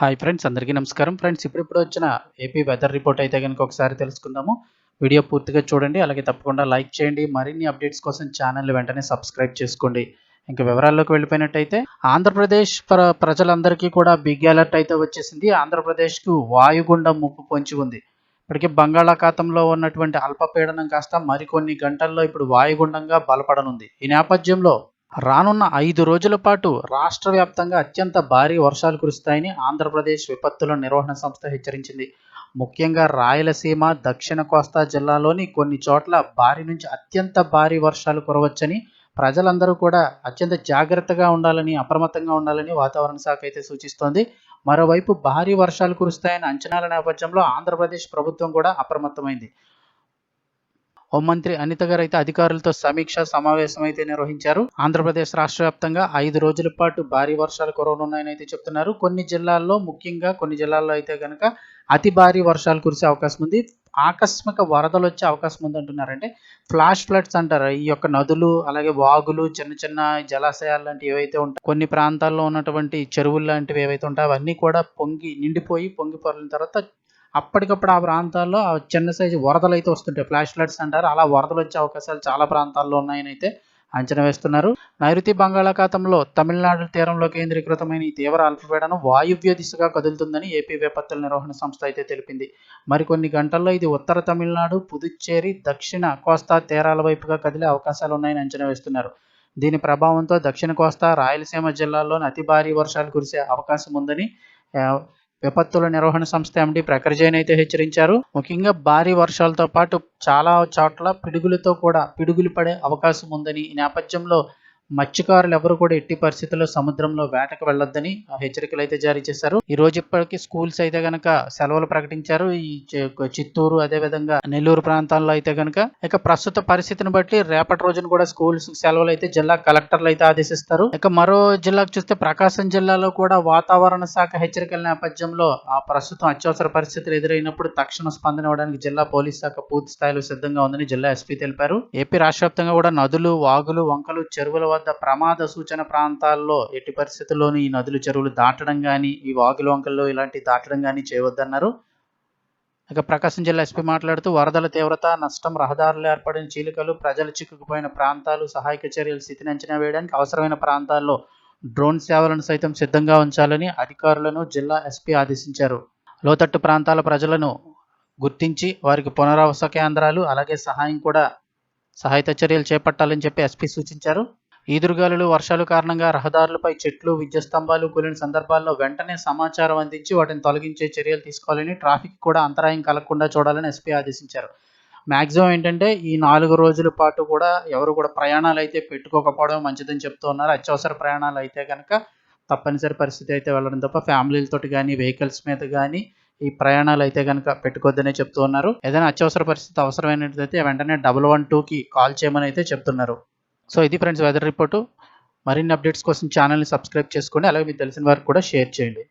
Hi friends అందరికీ నమస్కారం. Friends ఇప్పుడిప్పుడు వచ్చిన ఏపీ వెదర్ రిపోర్ట్ అయితే కనుక ఒకసారి తెలుసుకుందాము. వీడియో పూర్తిగా చూడండి అలాగే తప్పకుండా లైక్ చేయండి. మరిన్ని అప్డేట్స్ కోసం ఛానల్ వెంటనే సబ్స్క్రైబ్ చేసుకోండి. ఇంకా వివరాల్లోకి వెళ్ళిపోయినట్టయితే ఆంధ్రప్రదేశ్ ప్ర ప్రజలందరికీ కూడా బిగ్ అలర్ట్ అయితే వచ్చేసింది. ఆంధ్రప్రదేశ్కు వాయుగుండం ముప్పు పొంచి ఉంది. ఇప్పటికే బంగాళాఖాతంలో ఉన్నటువంటి అల్పపీడనం కాస్త మరికొన్ని గంటల్లో ఇప్పుడు వాయుగుండంగా బలపడనుంది. ఈ నేపథ్యంలో రానున్న ఐదు రోజుల పాటు రాష్ట్ర వ్యాప్తంగా అత్యంత భారీ వర్షాలు కురుస్తాయని ఆంధ్రప్రదేశ్ విపత్తుల నిర్వహణ సంస్థ హెచ్చరించింది. ముఖ్యంగా రాయలసీమ దక్షిణ కోస్తా జిల్లాలోని కొన్ని చోట్ల భారీ నుంచి అత్యంత భారీ వర్షాలు కురవచ్చని ప్రజలందరూ కూడా అత్యంత జాగ్రత్తగా ఉండాలని అప్రమత్తంగా ఉండాలని వాతావరణ శాఖ అయితే సూచిస్తోంది. మరోవైపు భారీ వర్షాలు కురుస్తాయని అంచనాల నేపథ్యంలో ఆంధ్రప్రదేశ్ ప్రభుత్వం కూడా అప్రమత్తమైంది. హోంమంత్రి అనిత గారు అయితే అధికారులతో సమీక్ష సమావేశం అయితే నిర్వహించారు. ఆంధ్రప్రదేశ్ రాష్ట్ర వ్యాప్తంగా ఐదు రోజుల పాటు భారీ వర్షాలు కురవనున్నాయని అయితే చెప్తున్నారు. కొన్ని జిల్లాల్లో ముఖ్యంగా కొన్ని జిల్లాల్లో అయితే కనుక అతి భారీ వర్షాలు కురిసే అవకాశం ఉంది. ఆకస్మిక వరదలు వచ్చే అవకాశం ఉంది అంటున్నారంటే ఫ్లాష్ ఫ్లడ్స్ అంటారు. ఈ యొక్క నదులు అలాగే వాగులు చిన్న చిన్న జలాశయాలు లాంటివి ఏవైతే ఉంటాయి కొన్ని ప్రాంతాల్లో ఉన్నటువంటి చెరువులు లాంటివి ఏవైతే ఉంటాయో అవన్నీ కూడా పొంగి నిండిపోయి పొంగి పొరలిన తర్వాత అప్పటికప్పుడు ఆ ప్రాంతాల్లో ఆ చిన్న సైజు వరదలు అయితే వస్తుంటాయి. ఫ్లాష్ ఫ్లడ్స్ అంటారు. అలా వరదలు వచ్చే అవకాశాలు చాలా ప్రాంతాల్లో ఉన్నాయని అయితే అంచనా వేస్తున్నారు. నైరుతి బంగాళాఖాతంలో తమిళనాడు తీరంలో కేంద్రీకృతమైన ఈ తీవ్ర అల్పపీడనం వాయువ్య దిశగా కదులుతుందని ఏపీ విపత్తుల నిర్వహణ సంస్థ అయితే తెలిపింది. మరికొన్ని గంటల్లో ఇది ఉత్తర తమిళనాడు పుదుచ్చేరి దక్షిణ కోస్తా తీరాల వైపుగా కదిలే అవకాశాలు ఉన్నాయని అంచనా వేస్తున్నారు. దీని ప్రభావంతో దక్షిణ కోస్తా రాయలసీమ జిల్లాల్లోని అతి భారీ వర్షాలు కురిసే అవకాశం ఉందని విపత్తుల నిర్వహణ సంస్థ ఎండి ప్రఖర్ జైన్ అయితే హెచ్చరించారు. ముఖ్యంగా భారీ వర్షాలతో పాటు చాలా చోట్ల పిడుగులతో కూడా పిడుగులు పడే అవకాశం ఉందని ఈ నేపథ్యంలో మత్స్యకారులు ఎవరు కూడా ఎట్టి పరిస్థితుల్లో సముద్రంలో వేటకు వెళ్ళొద్దని హెచ్చరికలు అయితే జారీ చేశారు. ఈ రోజు ఇప్పటికీ స్కూల్స్ అయితే గనక సెలవులు ప్రకటించారు. ఈ చిత్తూరు అదే విధంగా నెల్లూరు ప్రాంతాల్లో అయితే గనక ఇక ప్రస్తుత పరిస్థితిని బట్టి రేపటి రోజున కూడా స్కూల్స్ సెలవులు అయితే జిల్లా కలెక్టర్లు అయితే ఆదేశిస్తారు. ఇక మరో జిల్లాకు చూస్తే ప్రకాశం జిల్లాలో కూడా వాతావరణ శాఖ హెచ్చరికల నేపథ్యంలో ఆ ప్రస్తుతం అత్యవసర పరిస్థితులు ఎదురైనప్పుడు తక్షణ స్పందన ఇవ్వడానికి జిల్లా పోలీస్ శాఖ పూర్తి స్థాయిలో సిద్ధంగా ఉందని జిల్లా ఎస్పీ తెలిపారు. ఏపీ రాష్ట్ర వ్యాప్తంగా కూడా నదులు వాగులు వంకలు చెరువుల వద్ద ప్రమాద సూచన ప్రాంతాల్లో ఎట్టి పరిస్థితుల్లోనూ ఈ నదులు చెరువులు దాటడం కానీ ఈ వాగుల ఇలాంటివి ఇలాంటి దాటడం కానీ చేయవద్దన్నారు. ఇక ప్రకాశం జిల్లా ఎస్పీ మాట్లాడుతూ వరదల తీవ్రత నష్టం రహదారులు ఏర్పడిన చీలికలు ప్రజలు చిక్కుకుపోయిన ప్రాంతాలు సహాయక చర్యలు స్థితిని అంచనా వేయడానికి అవసరమైన ప్రాంతాల్లో డ్రోన్ సేవలను సైతం సిద్ధంగా ఉంచాలని అధికారులను జిల్లా ఎస్పీ ఆదేశించారు. లోతట్టు ప్రాంతాల ప్రజలను గుర్తించి వారికి పునరావాస కేంద్రాలు అలాగే సహాయం కూడా సహాయత చర్యలు చేపట్టాలని చెప్పి ఎస్పీ సూచించారు. ఈదురుగాలులు వర్షాలు కారణంగా రహదారులపై చెట్లు విద్యుత్ స్తంభాలు కూలిన సందర్భాల్లో వెంటనే సమాచారం అందించి వాటిని తొలగించే చర్యలు తీసుకోవాలని ట్రాఫిక్ కూడా అంతరాయం కలగకుండా చూడాలని ఎస్పీ ఆదేశించారు. మ్యాక్సిమం ఏంటంటే ఈ నాలుగు రోజుల పాటు కూడా ఎవరు కూడా ప్రయాణాలు అయితే పెట్టుకోకపోవడం మంచిదని చెప్తూ ఉన్నారు. అత్యవసర ప్రయాణాలు అయితే కనుక తప్పనిసరి పరిస్థితి అయితే వెళ్ళడం తప్ప ఫ్యామిలీలతోటి కానీ వెహికల్స్ మీద కానీ ఈ ప్రయాణాలు అయితే కనుక పెట్టుకోవద్దనే చెప్తూ ఉన్నారు. ఏదైనా అత్యవసర పరిస్థితి అవసరమైనట్లయితే వెంటనే డబల్ వన్ టూకి కాల్ చేయమని అయితే చెప్తున్నారు. సో ఇది ఫ్రెండ్స్ వెదర్ రిపోర్టు. మరిన్ని అప్డేట్స్ కోసం ఛానల్ని సబ్స్క్రైబ్ చేసుకోండి. అలాగే మీకు తెలిసిన వారికి కూడా షేర్ చేయండి.